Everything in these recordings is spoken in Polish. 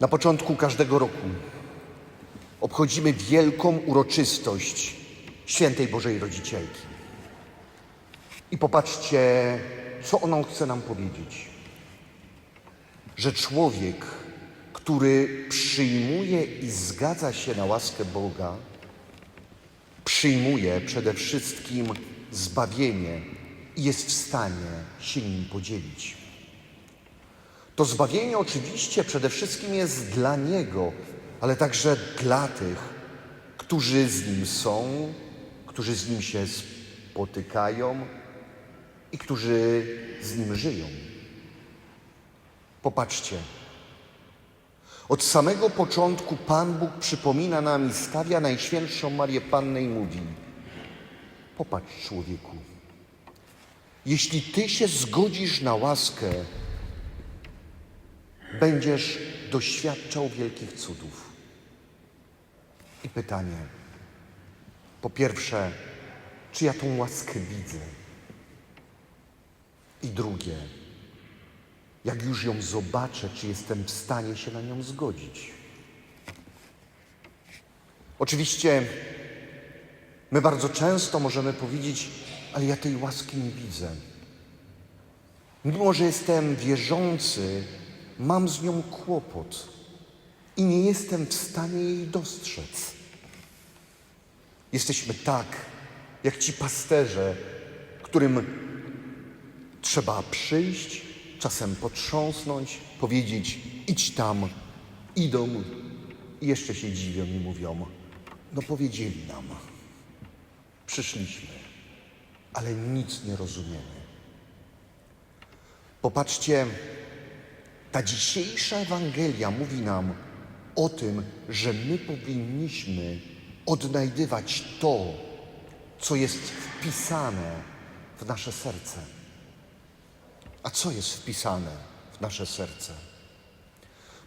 Na początku każdego roku obchodzimy wielką uroczystość Świętej Bożej Rodzicielki. I popatrzcie, co ona chce nam powiedzieć. Że człowiek, który przyjmuje i zgadza się na łaskę Boga, przyjmuje przede wszystkim zbawienie i jest w stanie się nim podzielić. To zbawienie oczywiście przede wszystkim jest dla Niego, ale także dla tych, którzy z Nim są, którzy z Nim się spotykają i którzy z Nim żyją. Popatrzcie. Od samego początku Pan Bóg przypomina nam i stawia Najświętszą Marię Pannę i mówi: Popatrz, człowieku, jeśli Ty się zgodzisz na łaskę, będziesz doświadczał wielkich cudów. I pytanie, po pierwsze, czy ja tą łaskę widzę? I drugie, jak już ją zobaczę, czy jestem w stanie się na nią zgodzić? Oczywiście my bardzo często możemy powiedzieć, ale ja tej łaski nie widzę. Mimo, że jestem wierzący, mam z nią kłopot i nie jestem w stanie jej dostrzec. Jesteśmy tak, jak ci pasterze, którym trzeba przyjść, czasem potrząsnąć, powiedzieć: idź tam, idą i jeszcze się dziwią i mówią: no powiedzieli nam, przyszliśmy, ale nic nie rozumiemy. Popatrzcie, ta dzisiejsza Ewangelia mówi nam o tym, że my powinniśmy odnajdywać to, co jest wpisane w nasze serce. A co jest wpisane w nasze serce?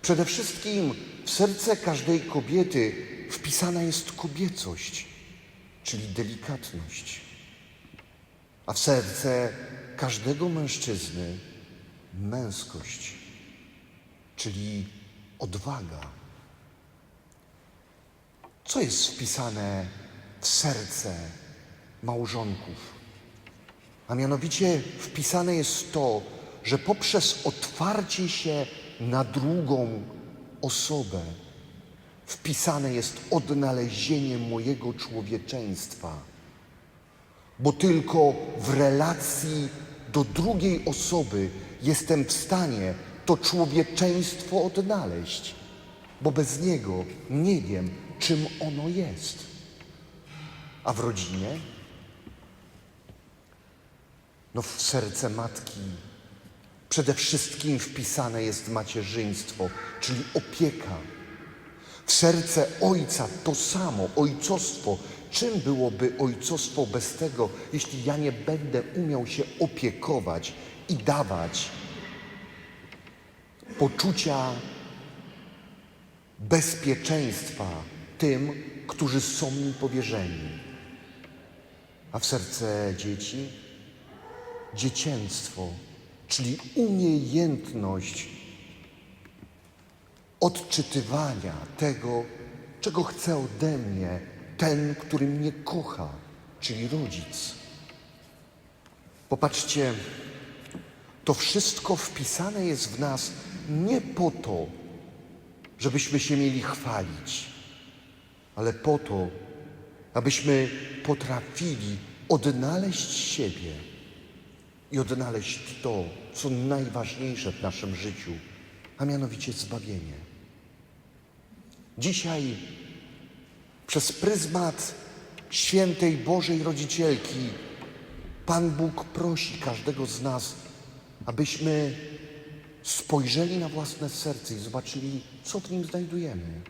Przede wszystkim w serce każdej kobiety wpisana jest kobiecość, czyli delikatność. A w serce każdego mężczyzny męskość, czyli odwaga. Co jest wpisane w serce małżonków? A mianowicie wpisane jest to, że poprzez otwarcie się na drugą osobę wpisane jest odnalezienie mojego człowieczeństwa. Bo tylko w relacji do drugiej osoby jestem w stanie to człowieczeństwo odnaleźć, bo bez niego nie wiem, czym ono jest. A w rodzinie? No w serce matki przede wszystkim wpisane jest macierzyństwo, czyli opieka. W serce ojca to samo, ojcostwo. Czym byłoby ojcostwo bez tego, jeśli ja nie będę umiał się opiekować i dawać poczucia bezpieczeństwa tym, którzy są mi powierzeni? A w serce dzieci dziecięctwo, czyli umiejętność odczytywania tego, czego chce ode mnie ten, który mnie kocha, czyli rodzic. Popatrzcie, to wszystko wpisane jest w nas nie po to, żebyśmy się mieli chwalić, ale po to, abyśmy potrafili odnaleźć siebie i odnaleźć to, co najważniejsze w naszym życiu, a mianowicie zbawienie. Dzisiaj przez pryzmat świętej Bożej Rodzicielki Pan Bóg prosi każdego z nas, abyśmy spojrzeli na własne serce i zobaczyli, co w nim znajdujemy.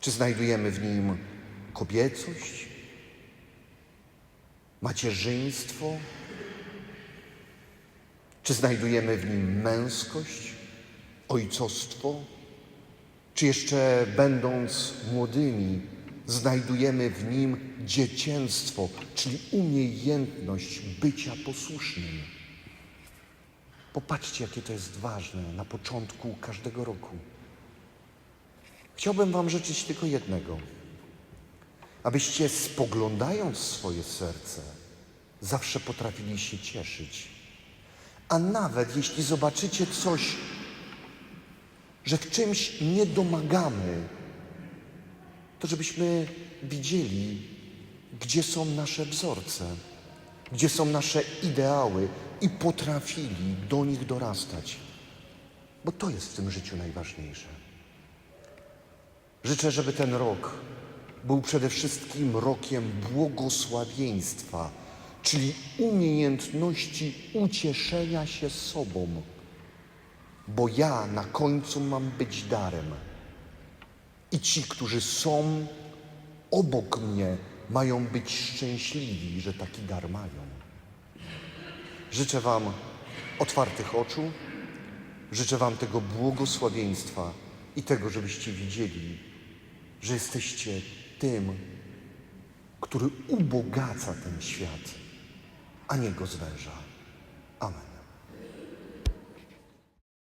Czy znajdujemy w nim kobiecość, macierzyństwo, czy znajdujemy w nim męskość, ojcostwo? Czy jeszcze będąc młodymi, znajdujemy w nim dziecięctwo, czyli umiejętność bycia posłusznym? Popatrzcie, jakie to jest ważne na początku każdego roku. Chciałbym Wam życzyć tylko jednego. Abyście spoglądając swoje serce, zawsze potrafili się cieszyć. A nawet jeśli zobaczycie coś, że w czymś nie domagamy, to żebyśmy widzieli, gdzie są nasze wzorce, gdzie są nasze ideały i potrafili do nich dorastać. Bo to jest w tym życiu najważniejsze. Życzę, żeby ten rok był przede wszystkim rokiem błogosławieństwa, czyli umiejętności ucieszenia się sobą, bo ja na końcu mam być darem. I ci, którzy są obok mnie, mają być szczęśliwi, że taki dar mają. Życzę Wam otwartych oczu, życzę Wam tego błogosławieństwa i tego, żebyście widzieli, że jesteście tym, który ubogaca ten świat, a nie go zwęża. Amen.